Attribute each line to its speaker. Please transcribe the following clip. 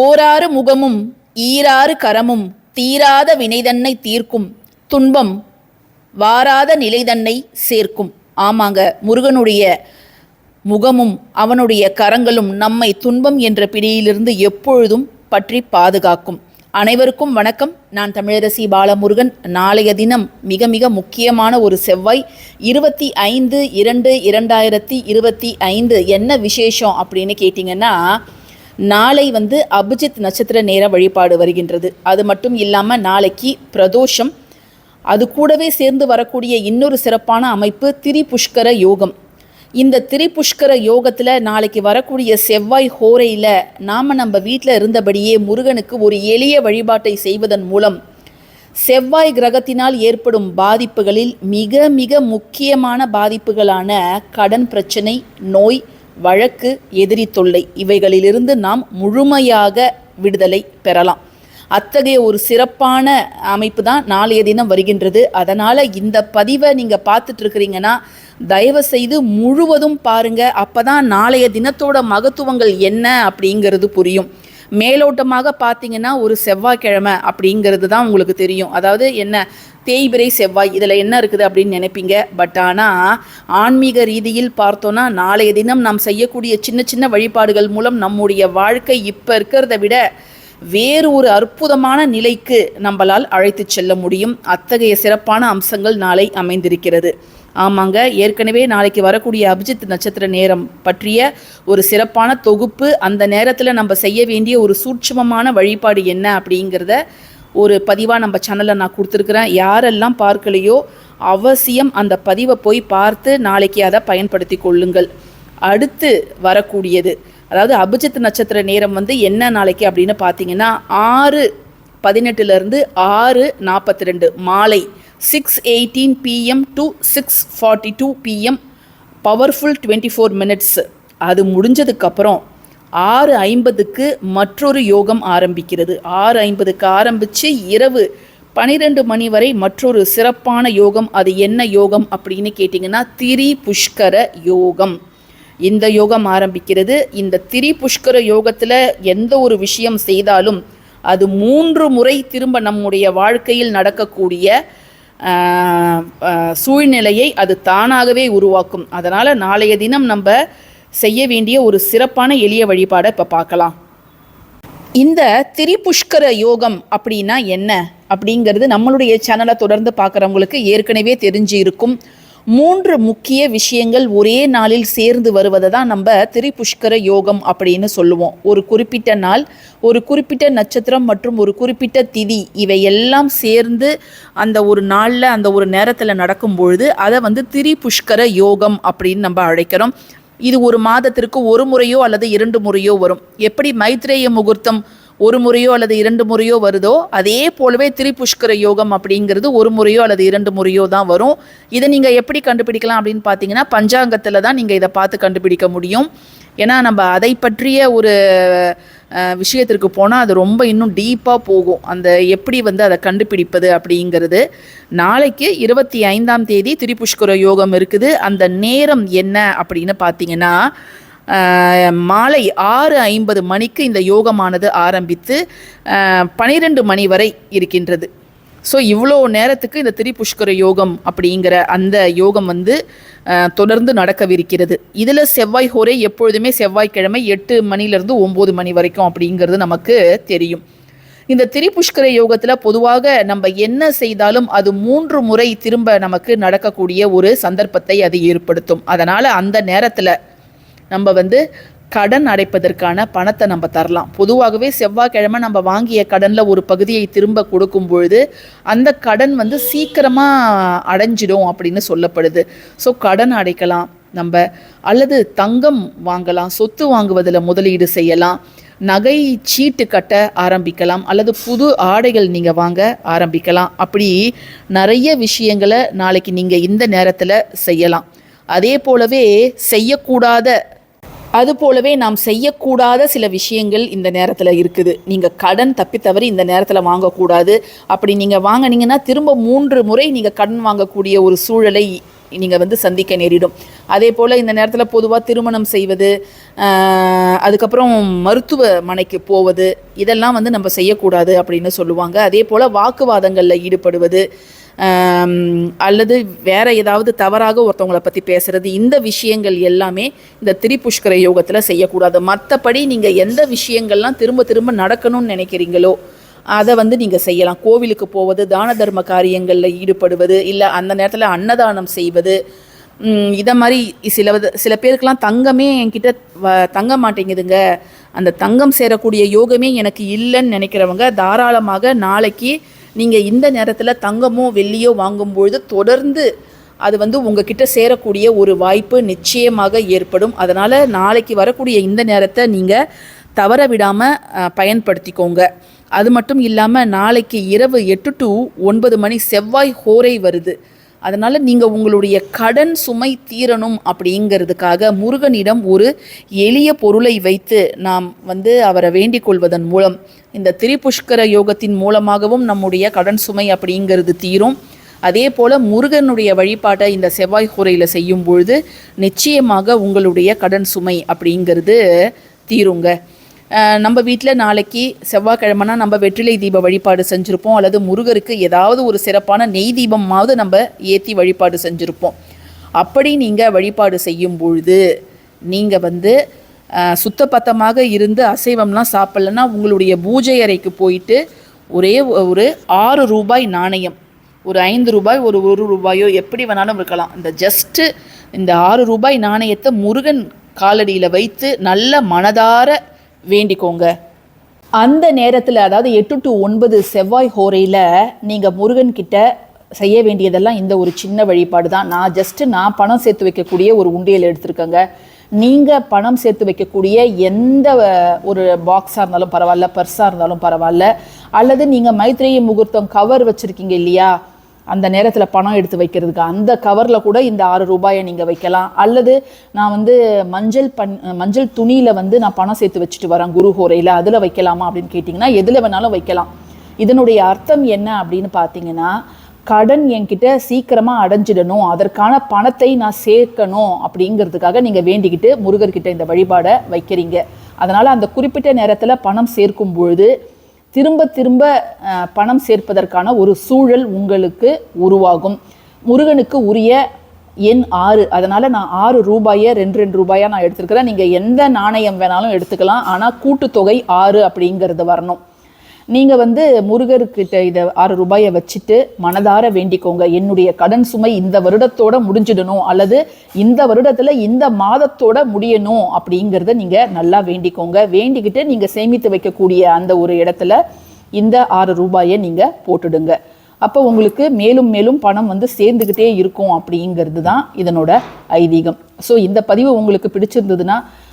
Speaker 1: ஓராறு முகமும் ஈராறு கரமும் தீராத வினைதன்னை தீர்க்கும் துன்பம் வாராத நிலைதன்னை சேர்க்கும். ஆமாங்க முருகனுடைய முகமும் அவனுடைய கரங்களும் நம்மை துன்பம் என்ற பிடியிலிருந்து எப்பொழுதும் பற்றி பாதுகாக்கும். அனைவருக்கும் வணக்கம். நான் தமிழரசி பாலமுருகன். நாளைய தினம் மிக மிக முக்கியமான ஒரு செவ்வாய் இருபத்தி ஐந்து இரண்டு இரண்டாயிரத்தி இருபத்தி ஐந்து. என்ன விசேஷம் அப்படின்னு கேட்டிங்கன்னா நாளை வந்து அபிஜித் நட்சத்திர நேர வழிபாடு வருகின்றது. அது மட்டும் இல்லாமல் நாளைக்கு பிரதோஷம். அது கூடவே சேர்ந்து வரக்கூடிய இன்னொரு சிறப்பான அமைப்பு திரிபுஷ்கர யோகம். இந்த திரிபுஷ்கர யோகத்தில் நாளைக்கு வரக்கூடிய செவ்வாய் ஹோரையில் நாம் நம்ம வீட்டில் இருந்தபடியே முருகனுக்கு ஒரு எளிய வழிபாட்டை செய்வதன் மூலம் செவ்வாய் கிரகத்தினால் ஏற்படும் பாதிப்புகளில் மிக மிக முக்கியமான பாதிப்புகளான கடன் பிரச்சனை நோய் வழக்கு எதிரி தொல்லை இவைகளிலிருந்து நாம் முழுமையாக விடுதலை பெறலாம். அத்தகைய ஒரு சிறப்பான அமைப்பு தான் நாளைய தினம் வருகின்றது. அதனால் இந்த பதிவை நீங்கள் பார்த்துட்டு இருக்கிறீங்கன்னா தயவு செய்து முழுவதும் பாருங்க. அப்போ தான் நாளைய தினத்தோட மகத்துவங்கள் என்ன அப்படிங்கிறது புரியும். மேலோட்டமாக பார்த்தீங்கன்னா ஒரு செவ்வாய்க்கிழமை அப்படிங்கிறது தான் உங்களுக்கு தெரியும். அதாவது என்ன? தேய்பிரை செவ்வாய் இதில் என்ன இருக்குது அப்படின்னு நினைப்பீங்க? பட் ஆனால் ஆன்மீக ரீதியில் பார்த்தோன்னா நாளைய தினம் நாம் செய்யக்கூடிய சின்ன சின்ன வழிபாடுகள் மூலம் நம்முடைய வாழ்க்கை இப்போ இருக்கிறத விட வேறு ஒரு அற்புதமான நிலைக்கு நம்மளால் அழைத்து செல்ல முடியும். அத்தகைய சிறப்பான அம்சங்கள் நாளை அமைந்திருக்கிறது. ஆமாங்க ஏற்கனவே நாளைக்கு வரக்கூடிய அபிஜித் நட்சத்திர நேரம் பற்றிய ஒரு சிறப்பான தொகுப்பு அந்த நேரத்தில் நம்ம செய்ய வேண்டிய ஒரு சூட்சமமான வழிபாடு என்ன அப்படிங்கிறத ஒரு பதிவாக நம்ம சேனலில் நான் கொடுத்துருக்குறேன். யாரெல்லாம் பார்க்கலையோ அவசியம் அந்த பதிவை போய் பார்த்து நாளைக்கு அதை பயன்படுத்தி கொள்ளுங்கள். அடுத்து வரக்கூடியது அதாவது அபிஜித் நட்சத்திர நேரம் வந்து என்ன நாளைக்கு அப்படின்னு பார்த்தீங்கன்னா ஆறு பதினெட்டுலேருந்து ஆறு நாற்பத்தி ரெண்டு மாலை six eighteen P M to six forty two P M powerful twenty four minutes அது முடிஞ்சதுக்கப்புறம் ஆறு ஐம்பதுக்கு மற்றொரு யோகம் ஆரம்பிக்கிறது. ஆறு ஐம்பதுக்கு ஆரம்பித்து இரவு பனிரெண்டு மணி வரை மற்றொரு சிறப்பான யோகம் அது என்ன யோகம் அப்படின்னு கேட்டிங்கன்னா திரி புஷ்கர யோகம். இந்த யோகம் ஆரம்பிக்கிறது. இந்த திரி புஷ்கர யோகத்தில் எந்த ஒரு விஷயம் செய்தாலும் அது மூன்று முறை திரும்ப நம்முடைய வாழ்க்கையில் நடக்கக்கூடிய சூழ்நிலையை அது தானாகவே உருவாக்கும். அதனால் நாளைய தினம் நம்ம செய்ய வேண்டிய ஒரு சிறப்பான எளிய வழிபாடை இப்போ பார்க்கலாம். இந்த திரிபுஷ்கர யோகம் அப்படின்னா என்ன? அப்படிங்கிறது நம்மளுடைய சேனலை தொடர்ந்து பார்க்குறவங்களுக்கு ஏற்கனவே தெரிஞ்சு இருக்கும் மூன்று முக்கிய விஷயங்கள் ஒரே நாளில் சேர்ந்து வருவதை தான் நம்ம திரிபுஷ்கர யோகம் அப்படின்னு சொல்லுவோம். ஒரு குறிப்பிட்ட நாள் ஒரு குறிப்பிட்ட நட்சத்திரம் மற்றும் ஒரு குறிப்பிட்ட திதி இவை எல்லாம் சேர்ந்து அந்த ஒரு நாளில் அந்த ஒரு நேரத்தில் நடக்கும் பொழுது அதை வந்து திரிபுஷ்கர யோகம் அப்படின்னு நம்ம அழைக்கிறோம். இது ஒரு மாதத்திற்கு ஒரு முறையோ அல்லது இரண்டு முறையோ வரும். எப்படி மைத்ரேய முகூர்த்தம் ஒரு முறையோ அல்லது இரண்டு முறையோ வருதோ அதே போலவே திரிபுஷ்கர யோகம் அப்படிங்கிறது ஒரு முறையோ அல்லது இரண்டு முறையோ தான் வரும். இதை நீங்கள் எப்படி கண்டுபிடிக்கலாம் அப்படின்னு பார்த்தீங்கன்னா பஞ்சாங்கத்தில் தான் நீங்கள் இதை பார்த்து கண்டுபிடிக்க முடியும். ஏன்னா நம்ம அதை பற்றிய ஒரு விஷயத்திற்கு போனால் அது ரொம்ப இன்னும் டீப்பாக போகும். அந்த எப்படி வந்து அதை கண்டுபிடிப்பது அப்படிங்கிறது. நாளைக்கு இருபத்தி ஐந்தாம் தேதி திரிபுஷ்கர யோகம் இருக்குது. அந்த நேரம் என்ன அப்படின்னு பார்த்தீங்கன்னா மாலை ஆறு ஐம்பது மணிக்கு இந்த யோகமானது ஆரம்பித்து பனிரெண்டு மணி வரை இருக்கின்றது. ஸோ இவ்வளோ நேரத்துக்கு இந்த திரிபுஷ்கர யோகம் அப்படிங்கிற அந்த யோகம் வந்து தொடர்ந்து நடக்கவிருக்கிறது. இதில் செவ்வாய் ஹோரே எப்பொழுதுமே செவ்வாய்க்கிழமை எட்டு மணிலேருந்து ஒம்பது மணி வரைக்கும் அப்படிங்கிறது நமக்கு தெரியும். இந்த திரிபுஷ்கர யோகத்தில் பொதுவாக நம்ம என்ன செய்தாலும் அது மூன்று முறை திரும்ப நமக்கு நடக்கக்கூடிய ஒரு சந்தர்ப்பத்தை அது ஏற்படுத்தும். அதனால் அந்த நேரத்தில் நம்ம வந்து கடன் அடைப்பதற்கான பணத்தை நம்ம தரலாம். பொதுவாகவே செவ்வாய்க்கிழமை நம்ம வாங்கிய கடனில் ஒரு பகுதியை திரும்ப கொடுக்கும் பொழுது அந்த கடன் வந்து சீக்கிரமாக அடைஞ்சிடும் அப்படின்னு சொல்லப்படுது. ஸோ கடன் அடைக்கலாம் நம்ம. அல்லது தங்கம் வாங்கலாம் சொத்து வாங்குவதில் முதலீடு செய்யலாம். நகை சீட்டு கட்ட ஆரம்பிக்கலாம். அல்லது புது ஆடைகள் நீங்கள் வாங்க ஆரம்பிக்கலாம். அப்படி நிறைய விஷயங்களை நாளைக்கு நீங்கள் இந்த நேரத்தில் செய்யலாம். அதே போலவே செய்யக்கூடாத அது போலவே நாம் செய்யக்கூடாத சில விஷயங்கள் இந்த நேரத்தில் இருக்குது. நீங்கள் கடன் தப்பி தவறி இந்த நேரத்தில் வாங்கக்கூடாது. அப்படி நீங்கள் வாங்குனீங்கன்னா திரும்ப மூன்று முறை நீங்கள் கடன் வாங்கக்கூடிய ஒரு சூழலை நீங்கள் வந்து சந்திக்க நேரிடும். அதே போல் இந்த நேரத்தில் பொதுவாக திருமணம் செய்வது அதுக்கப்புறம் மருத்துவமனைக்கு போவது இதெல்லாம் வந்து நம்ம செய்யக்கூடாது அப்படின்னு சொல்லுவாங்க. அதே போல் வாக்குவாதங்களில் ஈடுபடுவது அல்லது வேற ஏதாவது தவறாக ஒருத்தவங்கள பற்றி பேசுறது இந்த விஷயங்கள் எல்லாமே இந்த திரிபுஷ்கர யோகத்தில் செய்யக்கூடாது. மற்றபடி நீங்கள் எந்த விஷயங்கள்லாம் திரும்ப திரும்ப நடக்கணும்னு நினைக்கிறீங்களோ அதை வந்து நீங்கள் செய்யலாம். கோவிலுக்கு போவது தான தர்ம காரியங்களில் ஈடுபடுவது இல்லை அந்த நேரத்தில் அன்னதானம் செய்வது. இதை மாதிரி சில சில பேருக்கெல்லாம் தங்கமே என்கிட்ட வ- தங்க மாட்டேங்குதுங்க. அந்த தங்கம் சேரக்கூடிய யோகமே எனக்கு இல்லைன்னு நினைக்கிறவங்க தாராளமாக நாளைக்கு நீங்கள் இந்த நேரத்தில் தங்கமோ வெள்ளியோ வாங்கும்பொழுது தொடர்ந்து அது வந்து உங்ககிட்ட சேரக்கூடிய ஒரு வாய்ப்பு நிச்சயமாக ஏற்படும். அதனால் நாளைக்கு வரக்கூடிய இந்த நேரத்தை நீங்கள் தவற விடாமல் பயன்படுத்திக்கோங்க. அது மட்டும் இல்லாமல் நாளைக்கு இரவு எட்டு டு ஒன்பது மணி செவ்வாய் ஹோரை வருது. அதனால் நீங்கள் உங்களுடைய கடன் சுமை தீரணும் அப்படிங்கிறதுக்காக முருகனிடம் ஒரு எளிய பொருளை வைத்து நாம் வந்து அவரை வேண்டிக் கொள்வதன் மூலம் இந்த திரிபுஷ்கர யோகத்தின் மூலமாகவும் நம்முடைய கடன் சுமை அப்படிங்கிறது தீரும். அதே போல் முருகனுடைய வழிபாட்டை இந்த செவ்வாய் கூரையில் செய்யும் பொழுது நிச்சயமாக உங்களுடைய கடன் சுமை அப்படிங்கிறது தீருங்க. நம்ம வீட்டில் நாளைக்கு செவ்வாய்க்கிழமைனா நம்ம வெற்றிலை தீப வழிபாடு செஞ்சுருப்போம். அல்லது முருகருக்கு ஏதாவது ஒரு சிறப்பான நெய் தீபமாவது நம்ம ஏற்றி வழிபாடு செஞ்சுருப்போம். அப்படி நீங்கள் வழிபாடு செய்யும் பொழுது நீங்கள் வந்து சுத்தப்பத்தமாக இருந்து அசைவம்லாம் சாப்பிட்லன்னா உங்களுடைய பூஜை அறைக்கு போயிட்டு ஒரே ஒரு ஆறு ரூபாய் நாணயம் ஒரு ஐந்து ரூபாய் ஒரு ஒரு ரூபாயோ எப்படி வேணாலும் இருக்கலாம். இந்த ஜஸ்ட்டு இந்த ஆறு ரூபாய் நாணயத்தை முருகன் காலடியில் வைத்து நல்ல மனதார வேண்டிக்கோங்க. அந்த நேரத்தில் அதாவது எட்டு டு ஒன்பது செவ்வாய் ஹோரையில் நீங்கள் முருகன்கிட்ட செய்ய வேண்டியதெல்லாம் இந்த ஒரு சின்ன வழிபாடு தான். நான் ஜஸ்ட்டு நான் பணம் சேர்த்து வைக்கக்கூடிய ஒரு உண்டியல் எடுத்திருக்கேங்க. நீங்கள் பணம் சேர்த்து வைக்கக்கூடிய எந்த ஒரு பாக்ஸாக இருந்தாலும் பரவாயில்ல பர்ஸாக இருந்தாலும் பரவாயில்ல. அல்லது நீங்கள் மைத்ரேய முகூர்த்தம் கவர் வச்சுருக்கீங்க இல்லையா? அந்த நேரத்தில் பணம் எடுத்து வைக்கிறதுக்கு அந்த கவரில் கூட இந்த ஆறு ரூபாயை நீங்கள் வைக்கலாம். அல்லது நான் வந்து மஞ்சள் பண் மஞ்சள் துணியில் வந்து நான் பணம் சேர்த்து வச்சுட்டு வரேன் குரு ஹோரையில் அதில் வைக்கலாமா அப்படின்னு கேட்டிங்கன்னா எதில் வேணாலும் வைக்கலாம். இதனுடைய அர்த்தம் என்ன அப்படின்னு பார்த்தீங்கன்னா கடன் என்கிட்ட சீக்கிரமாக அடைஞ்சிடணும் அதற்கான பணத்தை நான் சேர்க்கணும் அப்படிங்கிறதுக்காக நீங்கள் வேண்டிக்கிட்டு முருகர்கிட்ட இந்த வழிபாடை வைக்கிறீங்க. அதனால் அந்த குறிப்பிட்ட நேரத்தில் பணம் சேர்க்கும் பொழுது திரும்ப திரும்ப பணம் சேர்ப்பதற்கான ஒரு சூழல் உங்களுக்கு உருவாகும். முருகனுக்கு உரிய எண் ஆறு. அதனால் நான் ஆறு ரூபாயை ரெண்டு ரெண்டு ரூபாயாக நான் எடுத்துருக்கிறேன். நீங்கள் எந்த நாணயம் வேணாலும் எடுத்துக்கலாம். ஆனால் கூட்டுத்தொகை ஆறு அப்படிங்கிறது வரணும். நீங்கள் வந்து முருகர்கிட்ட இதை ஆறு ரூபாயை வச்சுட்டு மனதார வேண்டிக்கோங்க. என்னுடைய கடன் சுமை இந்த வருடத்தோட முடிஞ்சிடணும் அல்லது இந்த வருடத்தில் இந்த மாதத்தோட முடியணும் அப்படிங்கிறத நீங்கள் நல்லா வேண்டிக்கோங்க. வேண்டிக்கிட்டு நீங்கள் சேமித்து வைக்கக்கூடிய அந்த ஒரு இடத்துல இந்த ஆறு ரூபாயை நீங்கள் போட்டுடுங்க. அப்போ உங்களுக்கு மேலும் மேலும் பணம் வந்து சேர்ந்துக்கிட்டே இருக்கும் அப்படிங்கிறது தான் இதனோட ஐதீகம். ஸோ இந்த பதிவு உங்களுக்கு பிடிச்சிருந்ததுன்னா